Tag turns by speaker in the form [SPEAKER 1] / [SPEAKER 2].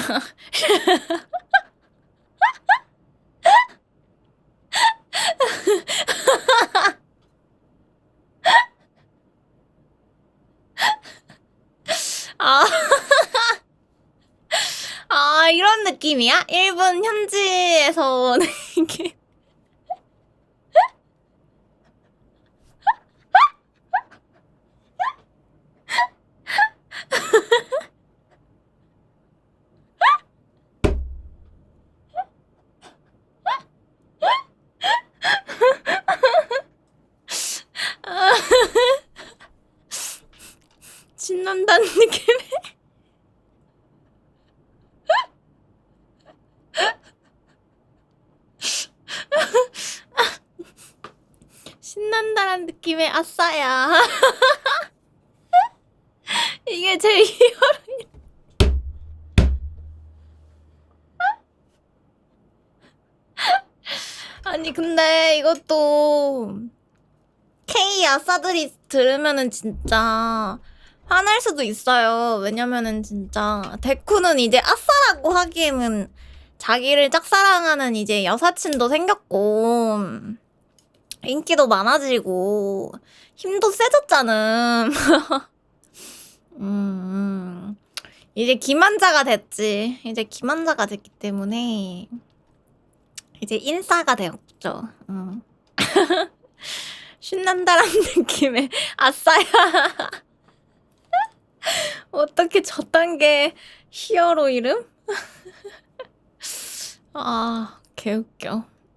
[SPEAKER 1] 아. 아, 이런 느낌이야? 일본 현지에서 오는 게. 신난다는 느낌이. 신난다는 느낌의 아싸야. 이게 제 히어로. 아니 근데 이것도 K 아싸들이 들으면은 진짜 화날 수도 있어요. 왜냐면은 진짜 데쿠는 이제 아싸라고 하기에는 자기를 짝사랑하는 이제 여사친도 생겼고 인기도 많아지고 힘도 세졌잖아. 음, 음. 이제 기만자가 됐지. 이제 기만자가 됐기 때문에 이제 인싸가 되었죠. 음. 신난다라는 느낌의 아싸야. 어떻게 저딴 게 히어로 이름? 아, 개웃겨.